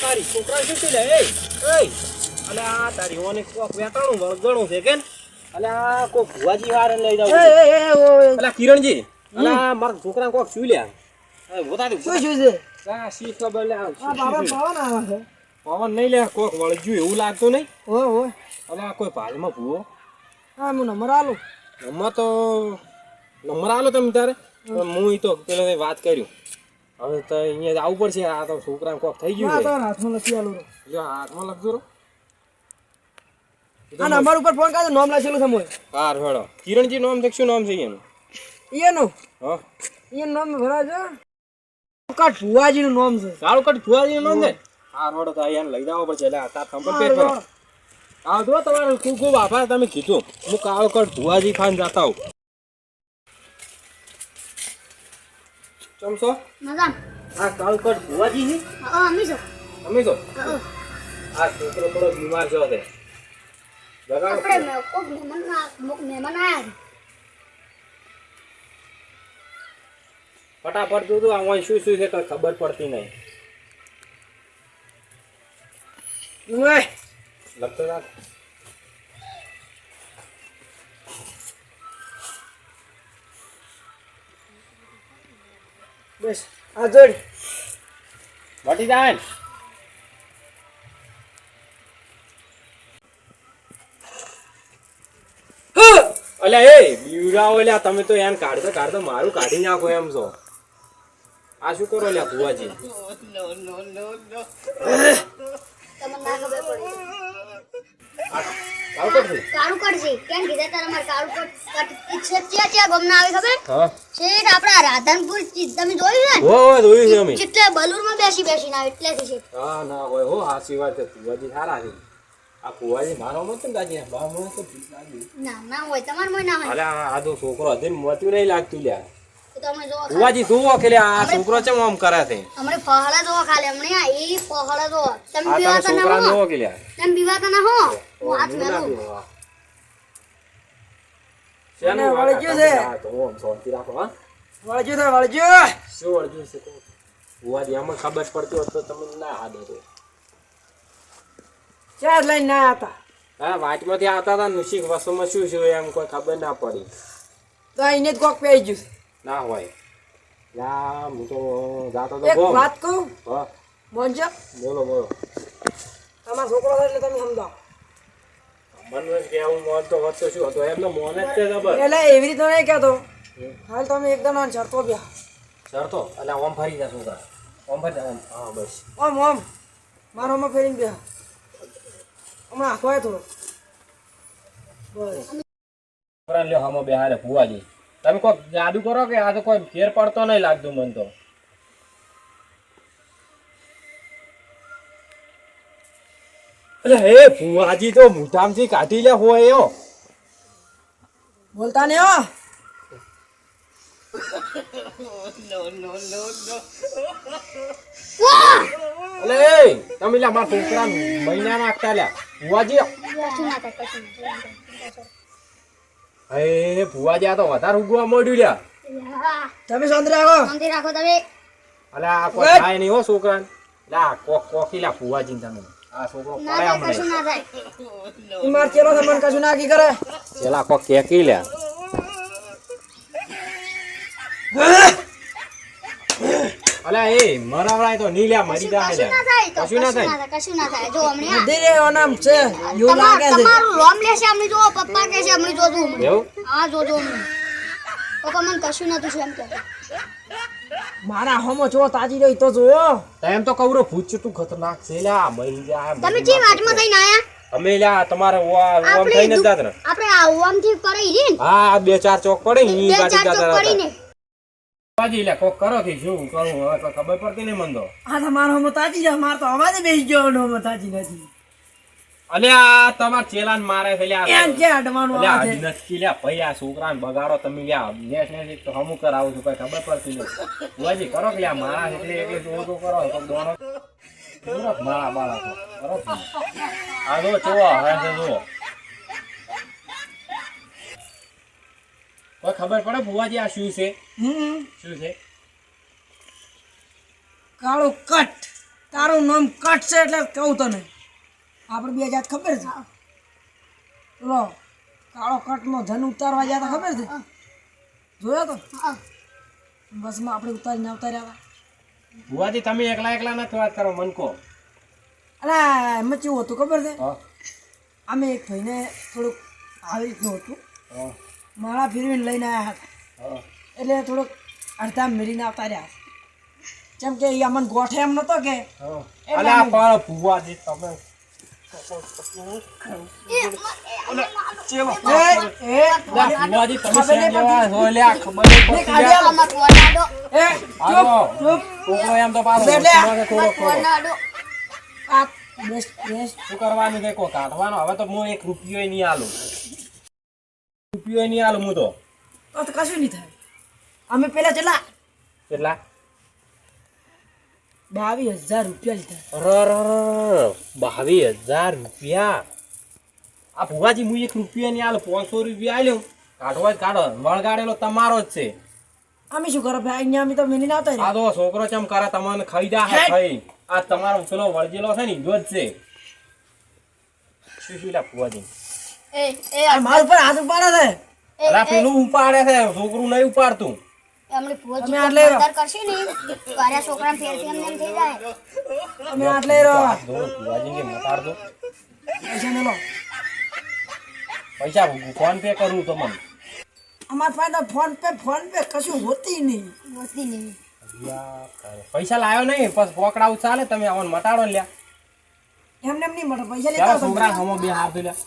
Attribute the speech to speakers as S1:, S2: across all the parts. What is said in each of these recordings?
S1: તારી છોકરા શું લે? એ અલે આ તારી ઓને કોક વેતાણું વળગણું છે કે અલે આ કોક ભુવાજી વારે લઈ જાવ
S2: એ એ એ ઓય
S1: અલે કિરણજી અલે આ મારા છોકરા કોક શું દે
S2: શું શું છે?
S1: આ શી ખબર લે આ
S2: બાબા પવન આવે છે.
S1: પવન નહીં લે કોક વળગ્યું એવું લાગતું નહીં?
S2: ઓય ઓય
S1: અલે આ કોઈ ભાલમાં ભૂવો?
S2: હા હું નંબર આલો.
S1: નંબર તો નંબર આલો તમે તારે? હું તો પેલો વાત કર્યું. હવે તો અહીંયા આવવું પડશે. આ તો છોકરા કોક થઈ ગયું
S2: તો હાથમાં લખી આલો.
S1: જો હાથમાં લખજો રો
S2: આ નંબર ઉપર ફોન કરજો નામ લખેલું છે મોય
S1: હાર હેડો. કિરણજી નામ છે શું નામ છે એનું.
S2: એનું
S1: હા.
S2: એનું નામ ભરાજો કટ ભુવાજી નું નામ છે.
S1: કાળું કટનું નામ છે? હાર હેડો તો અહીંયા લઈ જાવ પડશે એટલે આ તાર પર હા જો તમારો ખૂબ ખૂબ આભાર તમે કીધું. હું કાળકટ કટ ભુવાજી ખાન જાતા હું ચમસો?
S3: મજામ.
S1: આ કાળું ભુવાજી છે?
S3: હા અમી છો.
S1: આ છોકરો થોડો બીમાર છે હવે.
S3: આપણે કોક મહેમાન આ- મોક મહેમાન આયા છે.
S1: ફટાફટ જોજો આ શું શું છે કઈ ખબર પડતી નહીં. લખતો રાખ.
S2: બસ આ જોડ.
S1: મટી જાય અલ્યા એ બીવડાવો અલ્યા તમે તો એમ કાઢતો કાઢતો મારું કાઢી નાખો એમ છો. આ શું કરો અલ્યા ભુવાજી? છું.
S3: કાળું છે કેમ કીધા તારા મારે કાળું કટ કટ છે ત્યાં ત્યાં ગમના આવે ખબર?
S1: હા.
S3: શેઠ આપણા રાધનપુર તમે જોયું છે
S1: હો હો જોયું છે અમે.
S3: ચિત્તે બલુરમાં બેસી બેસીને આવે એટલેથી છે.
S1: હા ના હોય હો હાસી વાત છે ભુવાજી સારા છે. આ ભુવાજી મારો મત ને દાદી બા મને તો
S3: ના ના હોય તમારે મોય ના હોય.
S1: અલ્યા આ તો છોકરો હજી મોતું નહીં લાગતું લ્યા. જુઓ કે આ છોકરો છે આમ કરે છે?
S3: હમણે પહોળા જોવા ખાલી આ એ પહોળા જોવા. તમે
S1: આ
S3: ના હો તમે પીવાતા ના હો હું હાથ
S1: હું ના
S3: મેલું
S1: પીવું, હા. શેનું
S2: અને
S1: વાળા
S2: વળગ્યું
S1: તમે
S2: છે.
S1: આ તો ઓમ શાંતિ રાખો હા.
S2: વળજો તો વળજો
S1: શું વળગ્યું છે? ભુવાજી આમાં ખબર પડતી હોત તો તમને ના હાથ હતો.
S2: ચાર લાઈન ના હતા
S1: હા વાટમાંથી આવતા હતા નુશીક વસોમાં શું છે એમ કોઈ ખબર ના પડી.
S2: તો એને જ કોક પેઈ ગયું
S1: ના હોય. યા હું તો જાતો તો
S2: એક વાત કહું?
S1: હા. બોલો બોલો.
S2: તમારા છોકરો એટલે તમે સમજાવો. એટલે એવી રીતે નહીં કહેતો. હાલ તમે એકદમ ના શરતો બ્યા
S1: એટલે ઓમ ફરી જા છોકરા ઓમ ફરી ઓમ હા બસ.
S2: ઓમ ઓમ. મારો ઓમાં ફેરીને બ્યા હમણાં આખો થોડો. બસ.
S1: લ્યો હમો બે હારે ભુવાજી તમે કોઈ જાદુ કરો કે આ તો કોઈ ફેર પડતો નહીં લાગતું મન તો? એટલે હે ભુવાજી તો મુઠામથી કાઢી લે હોય એવો
S2: બોલતા
S1: ને તમે મારા છોકરા મહિના નાખતા લ્યા ભુવાજી હે ભુવાજી આ તો વધારે ઉગવા મોડ્યું લ્યા.
S2: તમે શાંતિ રાખો.
S3: શાંતિ રાખો તમે.
S1: અલે આ કોઈ થાય નહીં હો છોકરા લા કોક કોકી લ્યા ભુવાજી તમે. આ છોકરો પડે
S3: થાય કશું ના થાય
S2: ઈ માર ચેલો તમને કશું નાખી કરે?
S1: પેલા કો કેકી લે. અલા એ મરાવરાય તો નહીં મરી જાય
S3: કશું ના થાય
S1: કશું ના થાય.
S3: કશું ના થાય. જો હમણે આ.
S2: ધીરે નામ છે એવું લાગે છે.
S3: તમારું લોમ લેશે અમને જો પપ્પા કહે છે અમને જોજો હમણાં. હા જોજો અમને. પપ્પા મને કશું નતું છે એમ કે
S2: મારા હોમો જો તાજી રહી તો
S1: જોયો. એમ તો કવરો ભૂત તું ખતરનાક છે લ્યા મઈ જાય
S3: તમે જે. વાટમાં થઈને આયા?
S1: અમે લ્યા તમારે ઓમ
S3: આપણે
S1: થઈને જ
S3: દુ-
S1: જાત
S3: ઓમથી કરી રે
S1: હા બે ચાર ચોક પડે ને
S3: ચોક કરીને
S1: બાજી લ્યા કોક કરો કે શું કરું હવે તો ખબર પડતી નહીં મન તો.
S2: આ તો મારો હોમો તાજી જાય માર તો અવાજ બેસી ગયો હોમો તાજી નથી.
S1: અલે આ તમાર ચેલાન મારે છે લ્યા
S2: એમ કે અડવાનું આવે.
S1: હજી નથી લ્યા ભાઈ આ છોકરાને બગાડો તમે લ્યા નેસ નેસ તો હમું કરાવું છું કઈ ખબર પડતી નથી કરો કે લ્યા મારા એટલે એટલે જોર તો કરો તો દોણો પૂરો મારા બાળા તો કરો આ જો ચો હવે છે જો કોઈ ખબર પડે ભુવાજી આ શું છે? શું છે?
S2: કાળો કટ તારું નામ કટ છે એટલે કહું તને. આપણે બે જાત ખબર છે? લો કાળો કટનો ધન ઉતારવા ગયા હતા ખબર છે? જોયો તો? બસમાં આપણે ઉતારીને આવતા રહ્યા હતા.
S1: ભુવાજી તમે એકલા એકલા નથી વાત કરો મનકો
S2: અલા એમાં કેવું હતું ખબર છે? અમે એક ભાઈને થોડુંક આવી રીતનું હતું. માળા ફેરવીને લઈને આવ્યા હતા. એટલે થોડુંક અડધા મેળીને આવતા રહ્યા કેમ કે એ અમને ગોઠે એમ નતો કે. એટલે
S1: ભુવાજી તમે શું કરવાનું છે કાઢવાનો હવે તો હું એક રૂપિયો નહીં આલું રૂપિયો નહીં આલું હું તો
S2: કશું નહીં થાય. અમે પેલા કેટલા
S1: કેટલા
S2: બાવીસ હજાર રૂપિયા લીધા.
S1: બાવીસ હજાર રૂપિયા. આ ભુવાજી હું એક રૂપિયા ની આલ પાંચસો રૂપિયા આલ્યો. કાઢવા જ કાઢો. વળગાડેલો તમારો જ છે.
S2: અમે શું કરો ભાઈ? અહીંયા અમે તો મેળીને આવતા
S1: આ તો છોકરો ચમ કરે તમને ખાઈ જા હે ખાઈ. આ તમારો પેલો વળજેલો છે ને ઈજો જ છે. શું શું લા ભુવાજી?
S3: એ એ
S2: મારા હાથ ઉપાડે છે.
S1: અલા પેલું ઉપાડે છે છોકરું નહીં ઉપાડતું.
S3: અમને ભુવજી
S2: આટલે રહો.
S3: કરશે ને તારા છોકરાને ફેરથી એમને એમ થઈ જાય.
S2: અમે આટલે રહો.
S1: ભુવાજી કે મતાડ દો
S2: પૈસા મેલો
S1: પૈસા ફોન પે કરું તમને
S2: અમારા પાસે ફોન પે ફોન પે કશું હોતી નહીં.
S1: પૈસા લાવ્યો નહીં પછી પકડાવું ચાલે તમે અમને મટાડો લ્યા.
S2: એમને એમ નહીં મળે પૈસા લેતા
S1: છોકરા સમો બે હાર લ્યા.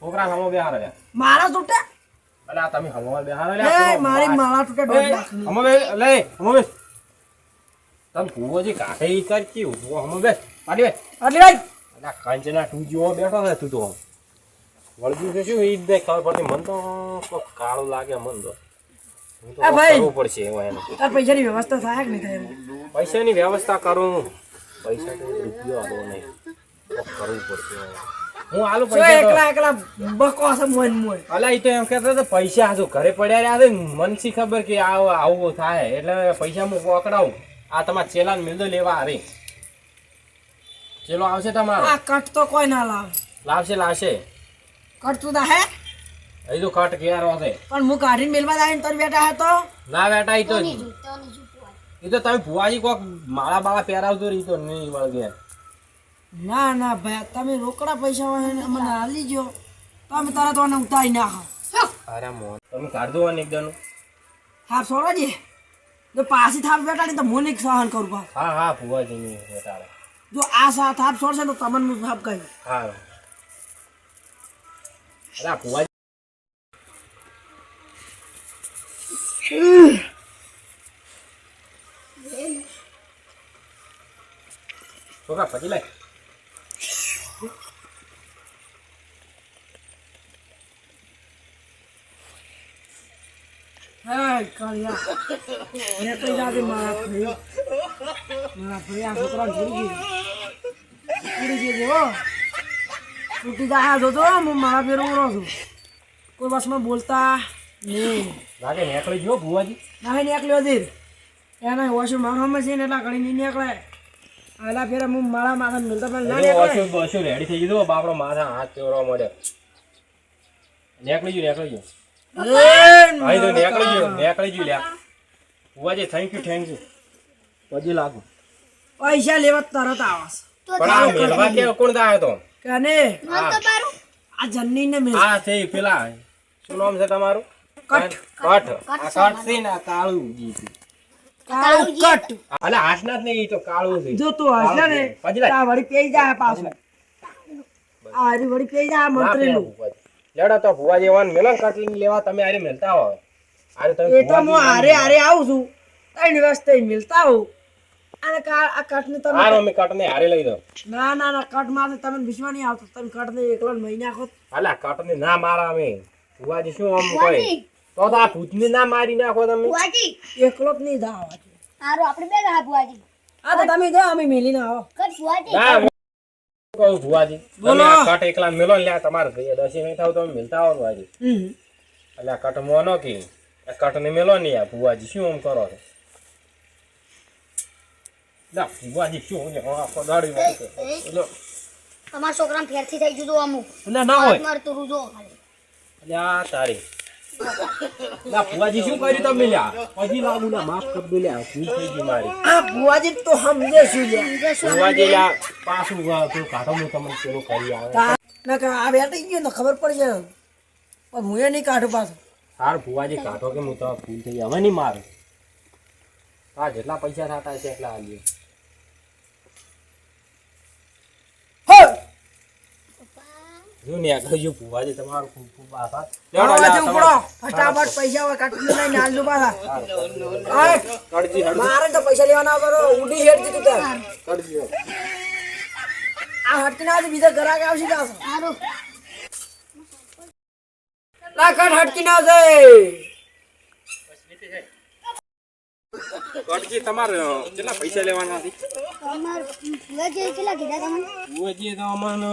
S1: છોકરા હમો બે હાર લ્યા.
S2: મારા તૂટે
S1: અલે આ તમે હમવા બે લે
S2: એ મારી માળા તૂટે દોઢ લાખની.
S1: હમો બે લે હમો બે. તમે જે કાઢે ઈ કર ઊભો હમો બે. પાડી બે.
S2: આટલી ભાઈ.
S1: અલા કાંચના તું જો બેઠો ને તું તો. વળગ્યું છે શું? ઈ દેખ ખબર પડતી. મન તો કાળો લાગે મન તો.
S2: આ ભાઈ.
S1: પડશે એમાં એનું.
S2: તાર પૈસાની વ્યવસ્થા થાય કે નહીં થાય
S1: પૈસાની વ્યવસ્થા કરું. પૈસા તો રૂપિયો આવો નહીં. કરવું પડશે. હું આલુ પૈસા
S2: એકલા એકલા બકો છે મોય મોય
S1: અલા ઈ તો એમ કહેતો તો પૈસા હજુ ઘરે પડ્યા રહ્યા છે ને મન શી ખબર કે આવો આવું થાય. એટલે પૈસા હું પકડાવું. આ તમારા ચેલાને મિલદો લેવા આવે. ચેલો આવશે તમારો?
S2: આ કટ તો કોઈ ના લાવ.
S1: લાવશે લાવશે.
S2: કટ તું હે?
S1: હજી તો કટ રહો છે.
S2: પણ હું કાઢીને મેલવા આવીને તોર બેઠા હે તો?
S1: ના બેટા ઈ તો
S3: જૂ જૂ
S1: ઈ તો તમે ભુવાજી કોક માળા બાળા પહેરાવતો રહી તો નહીં વળગે.
S2: ના ના ભાઈ તમે રોકડા પૈસા મને હાલી જો તમે તારા તરત મને ઉતારી નાખો.
S1: અરે મોહન તમે કાઢ દો ને એકદમ
S2: થાપ છોડો તો પાછી થાપ બેઠાડી તો મને સહન કરું પા
S1: હા હા ભુવાજી ની બેટાડે
S2: જો આ સા થાપ છોડશે તો તમને હું થાપ કહી
S1: હા અરે ભુવાજી છોકરા પછી લાય.
S2: કાળિયા કઈ જાતે મારા ભાઈ. મારા ભાઈ આ છોકરાને છોડી દીધી છોડી દીધી હો. તૂટી જાય જોતો હું મારા ફેરવું રહું છું. કોઈ બસમાં બોલતા નહીં.
S1: લાગે નીકળી ગયો ભુવાજી.
S2: નાહી નીકળ્યો દીર એના ઓછું મારવામાં છે ને એટલા ઘડી નહીં નીકળે. આલા ફેરે હું મારા માથા મિલતા પણ ના નીકળે.
S1: બસો બસો રેડી થઈ ગયું બાપડો માથા હાથ ચોરવા મળે નીકળી ગયું નીકળી ગયું. હા તો નીકળી ગયો નીકળી ગયો લ્યા. ઉવાજે થેન્ક યુ થેન્ક યુ પછી લાગુ.
S2: પૈસા લેવા તરત આવાસ
S1: પણ આ મેળવા કે કોણ આવ્યો તો?
S2: કને? ને
S3: નામ તો તારું.
S2: આ જન્ની ને મિલ
S1: આ છે પેલા. શું નામ છે તમારું?
S2: કટ.
S1: કટ આ કટ છે ને આ કાળું જી છે.
S2: કાળું કટ
S1: અલે હાસનાથ ને ઈ તો કાળું છે.
S2: જો તું હશે ને
S1: પછી.
S2: આ વળી પેઈ જાય પાછો. આ વળી પેઈ જાય
S1: મંત્રી ભુવાજી. લેડો તો ભુવા જેવાન મેલન કાટલી લેવા તમે આરે મેલતા આવો આરે તમે
S2: એ તો હું આરે આરે આવું છું. ત્રણ દિવસ થઈ મિલતા હોઉં. અને કા- આ કટ ને તમે
S1: આરો મે કટને હારે લઈ દો
S2: ના ના ના કટમાં તમે વિશ્વા નહીં આવતો. તમે કટ એકલો મહિના ખોત
S1: હાલા કટને ના મારા અમે. ભુવાજી શું આમ કહે? તો તો આ ભૂતને ના મારી નાખો તમે.
S3: ભુવાજી!
S2: એકલો જ નહીં જાવ
S3: આરો આપણે બે ના ભુવાજી.
S2: આ તો તમે જો અમે મેલીને આવો.
S3: કટ ભુવાજી!
S1: ના કહું ભુવાજી.
S2: બોલો.
S1: આ કટ એકલા મેલો ને લ્યા તમારે ભાઈ દસી નહીં થાવ તમે મિલતા આવો ભુવાજી.
S2: હમ.
S1: એટલે આ કટ મોનો કે આ કટને મેલો ને આ ભુવાજી શું આમ કરો છો? ના ભુવાજી શું છે? આખો દાડી વાત કરે.
S3: એ,
S1: લો,
S3: તમારા છોકરા ફેરથી થઈ જુદો અમુક.
S1: એટલે ના હોય.
S3: મારતું રૂજો ખાલી.
S1: એટલે આ તારી લા ભુવાજી શું કર્યું તમે લ્યા? પછી લાગુ ના માફ કરી લ્યા ભૂલ થઈ ગઈ મારી.
S2: આ ભુવાજી તો સમજે શું લ્યા.
S1: ભુવાજી લ્યા પાછું પેલું કાઢો હું તમને પેલું કરી આવે
S2: ના કે આ બેઠી ગયો તો ખબર પડી જાય. પણ હું એ નહીં કાઢું પાછું.
S1: હાર ભુવાજી કાઢો કે હું તો ભૂલ થઈ હવે નહીં મારે. હા જેટલા પૈસા થતા છે એટલા આલીએ.
S2: હો!
S1: જો કહ્યું ભુવાજી તમારો ખૂબ ખૂબ આભાર.
S2: ભુવાજી ઉપડો. ફટાફટ પૈસા હોય કાઢી લઈને આલજો પાછા.
S1: હારું.
S2: હા
S1: કડજી હડ
S2: મારે તો પૈસા લેવાના કરો ઉડી હેડ જી ત્યાં
S1: કડજી
S2: આ હટકી ના બીજા ઘરાક આવશે પાછો
S3: સારું
S2: લાખન હટકી ના આવશે
S1: કડજી તમારે કેટલા પૈસા લેવાના છે?
S3: કેટલા કીધા તમને
S1: ભુવાજી તો અમને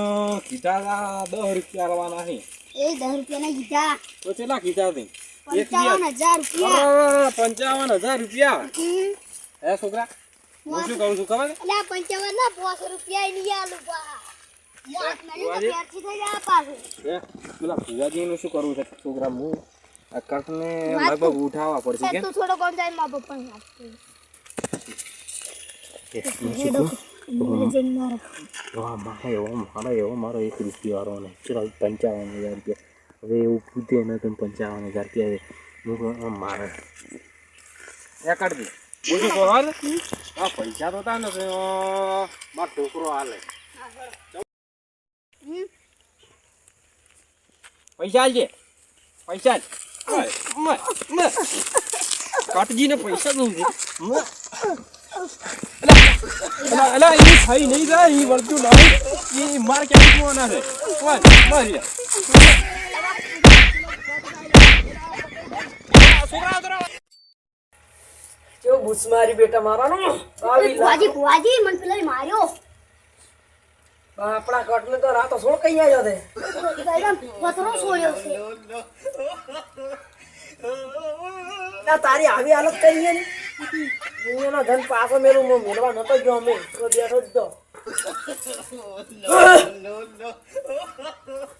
S1: કીધા દસ રૂપિયા લેવાના છે.
S3: એ દસ રૂપિયાના કીધા.
S1: તો કેટલા કીધા છે?
S3: પંચાવન હજાર રૂપિયા.
S1: પંચાવન હજાર રૂપિયા. હે છોકરા હું શું કહું છું ખબર?
S3: એટલે પંચાવન ના પાંચસો રૂપિયા નહીં આલું?
S1: પેલા ભુવાજીનું શું કરવું છે છોકરા હું?
S3: વાત
S1: લગભગ ઉઠાવવા પડશે કે
S3: તું થોડો કોણ જાય
S1: મારે મારો મારો વાળો ને. પંચાવન હજાર રૂપિયા. હવે એવું પૂછે ને તો પંચાવન હજાર રૂપિયા હું કહું, આમ મારે. એ કાઢી બોલું તો હાલ. આ પૈસા તો તા ને તો મારો છોકરો હાલે. પૈસા આલજે. પૈસા કાટજીને પૈસા દઉં છું. અલા એ થઈ નહીં જાય એ વળતું નહીં એ માર ક્યાં જોવાના છે? મારી
S2: કેવો બુસ મારી બેટા મારાનો?
S3: ભુવાજી ભુવાજી મને પેલા માર્યો.
S2: આપણા કટને તો રાતો સોળ કઈ આવ્યો તે?
S3: છે
S2: તારી આવી હાલત કરી છે ને? હું એનો ધન પાછો મેલું હું મેળવા નતો ગયો અમે. તો બેઠો જ તો.